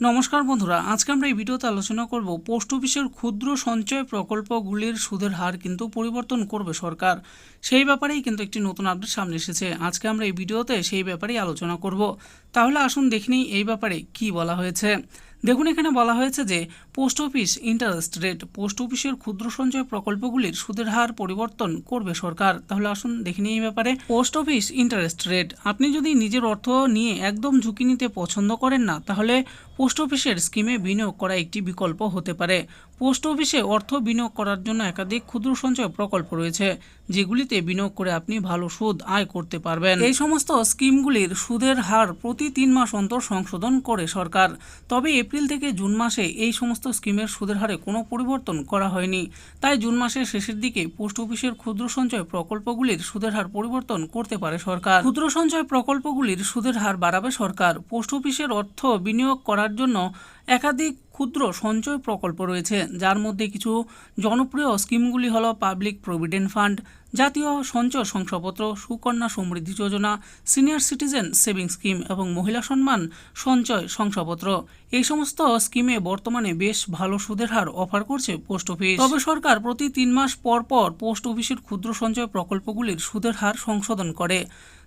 নমস্কার বন্ধুরা, আজকে আমরা এই ভিডিওতে আলোচনা করব পোস্ট অফিসের ক্ষুদ্র সঞ্চয় প্রকল্পগুলির সুদের হার কিন্তু পরিবর্তন করবে সরকার। সেই ব্যাপারেই কিন্তু একটি নতুন আপডেট সামনে এসেছে। আজকে আমরা এই ভিডিওতে সেই ব্যাপারেই আলোচনা করব। তাহলে আসুন দেখে এই ব্যাপারে কি বলা হয়েছে। দেখুন, এখানে বলা হয়েছে যে post office interest rate, post অফিসের ক্ষুদ্র সঞ্চয় প্রকল্পগুলির সুদের হার পরিবর্তন করবে সরকার। তাহলে আসুন দেখে নিই এই ব্যাপারে। পোস্ট অফিস ইন্টারেস্ট রেট, আপনি যদি নিজের অর্থ নিয়ে একদম ঝুঁকি নিতে পছন্দ করেন না, তাহলে পোস্ট অফিসের স্কিমে বিনিয়োগ করা একটি বিকল্প হতে পারে। পোস্ট অফিসে অর্থ বিনিয়োগ করার জন্য একাধিক ক্ষুদ্র সঞ্চয় প্রকল্প রয়েছে। যেগুলিতে বিনিয়োগ করে আপনি ভালো সুদ আয় করতে পারবেন। এই সমস্ত স্কিমগুলির সুদের হার প্রতি তিন মাস অন্তর সংশোধন করে সরকার। তবে এপ্রিল থেকে জুন মাসে এই সমস্ত স্কিমের সুদের হারে কোনো পরিবর্তন করা হয়নি। তাই জুন মাসের শেষের দিকে পোস্ট অফিসের ক্ষুদ্র সঞ্চয় প্রকল্পগুলির সুদের হার পরিবর্তন করতে পারে সরকার। ক্ষুদ্র সঞ্চয় প্রকল্পগুলির সুদের হার বাড়াবে সরকার। পোস্ট অফিসের অর্থ বিনিয়োগ করার জন্য একাধিক ক্ষুদ্র সঞ্চয় প্রকল্প রয়েছে, যার মধ্যে কিছু জনপ্রিয় স্কিমগুলি হলো পাবলিক প্রভিডেন্ট ফান্ড, জাতীয় সঞ্চয় শংসাপত্র, Sukanya Samriddhi Yojana, senior citizen saving scheme এবং মহিলা সম্মান সঞ্চয় শংসাপত্র। এই সমস্ত স্কিমে বর্তমানে বেশ ভালো সুদের হার অফার করছে পোস্ট অফিস। তবে সরকার প্রতি তিন মাস পর পর পোস্ট অফিসের ক্ষুদ্র সঞ্চয় প্রকল্পগুলির সুদের হার সংশোধন করে।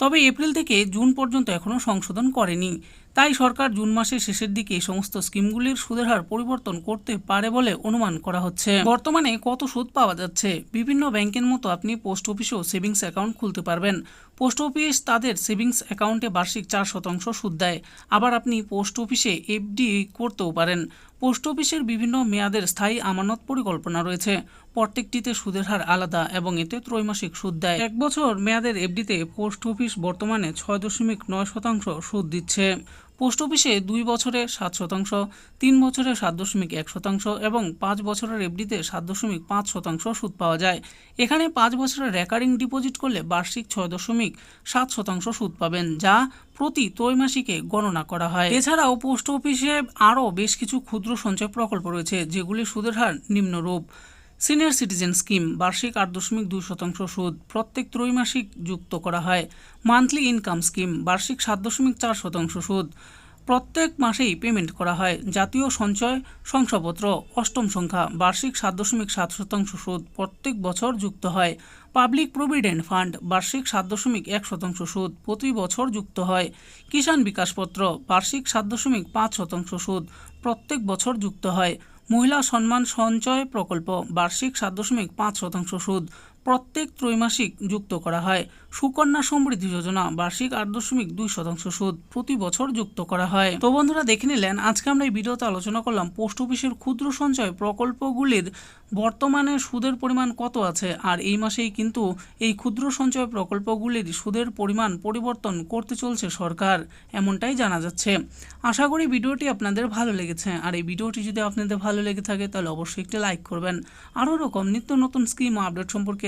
তবে এপ্রিল থেকে জুন পর্যন্ত এখনও সংশোধন করেনি। তাই সরকার জুন মাসের শেষের দিকে এই সমস্ত স্কিমগুলির সুদের হার পরিবর্তন করতে পারে বলে অনুমান করা হচ্ছে। বর্তমানে কত সুদ পাওয়া যাচ্ছে? বিভিন্ন ব্যাংকের মতো আপনি পোস্ট অফিসেও সেভিংস অ্যাকাউন্ট খুলতে পারবেন। পোস্ট অফিস তাদের সেভিংস অ্যাকাউন্টে বার্ষিক চার শতাংশ সুদ দেয়। আবার আপনি পোস্ট অফিসে এফডি করতেও পারেন। পোস্ট অফিসের বিভিন্ন মেয়াদের স্থায়ী আমানত পরিকল্পনা রয়েছে। প্রত্যেকটিতে সুদের হার আলাদা এবং এতে ত্রৈমাসিক সুদ দেয়। এক বছর মেয়াদের এফডিতে পোস্ট অফিস বর্তমানে ছয় দশমিক নয় শতাংশ সুদ দিচ্ছে। পোস্ট অফিসে দুই বছরে সাত শতাংশ, তিন বছরে সাত দশমিক এক শতাংশ এবং পাঁচ বছরের এফডিতে সাত দশমিক পাঁচ শতাংশ সুদ পাওয়া যায়। এখানে পাঁচ বছরের রেকারিং ডিপোজিট করলে বার্ষিক ছয় দশমিক সাত শতাংশ সুদ পাবেন, যা প্রতি ত্রৈমাসিকে গণনা করা হয়। এছাড়াও পোস্ট অফিসে আরও বেশ কিছু ক্ষুদ্র সঞ্চয় প্রকল্প রয়েছে, যেগুলি সুদের হার নিম্নরূপ। সিনিয়র সিটিজেন স্কিম বার্ষিক আট দশমিক দুই শতাংশ সুদ প্রত্যেক ত্রৈমাসিক যুক্ত করা হয়। মান্থলি ইনকাম স্কিম বার্ষিক সাত দশমিক চার শতাংশ সুদ। প্রত্যেক মাসেই পেমেন্ট করা হয়। জাতীয় সঞ্চয় শংসাপত্র, অষ্টম সংখ্যা, বার্ষিক সাত দশমিক সাত শতাংশ সুদ প্রত্যেক বছর যুক্ত হয়। পাবলিক প্রভিডেন্ট ফান্ড, বার্ষিক সাত দশমিক এক শতাংশ সুদ প্রতি বছর যুক্ত হয়। কিষাণ বিকাশপত্র, বার্ষিক সাত দশমিক পাঁচ শতাংশ সুদ প্রত্যেক বছর যুক্ত হয়। মহিলা সম্মান সঞ্চয় প্রকল্প, বার্ষিক সাত দশমিক পাঁচ শতাংশ সুদ প্রত্যেক ত্রৈমাসিক যুক্ত করা হয়। সুকন্যা সমৃদ্ধি যোজনা বার্ষিক আট দশমিক দুই শতাংশ সুদ প্রতি বছর যুক্ত করা হয়। তো বন্ধুরা, দেখে নিলেন, আজকে আমরা এই ভিডিওতে আলোচনা করলাম পোস্ট অফিসের ক্ষুদ্র সঞ্চয় প্রকল্পগুলির বর্তমানে সুদের পরিমাণ কত আছে আর এই মাসেই কিন্তু এই ক্ষুদ্র সঞ্চয় প্রকল্পগুলির সুদের পরিমাণ পরিবর্তন করতে চলছে সরকার, এমনটাই জানা যাচ্ছে। আশা করি ভিডিওটি আপনাদের ভালো লেগেছে। আর এই ভিডিওটি যদি আপনাদের ভালো লেগে থাকে, তাহলে অবশ্যই একটি লাইক করবেন। আরও রকম নিত্য নতুন স্কিম আপডেট সম্পর্কে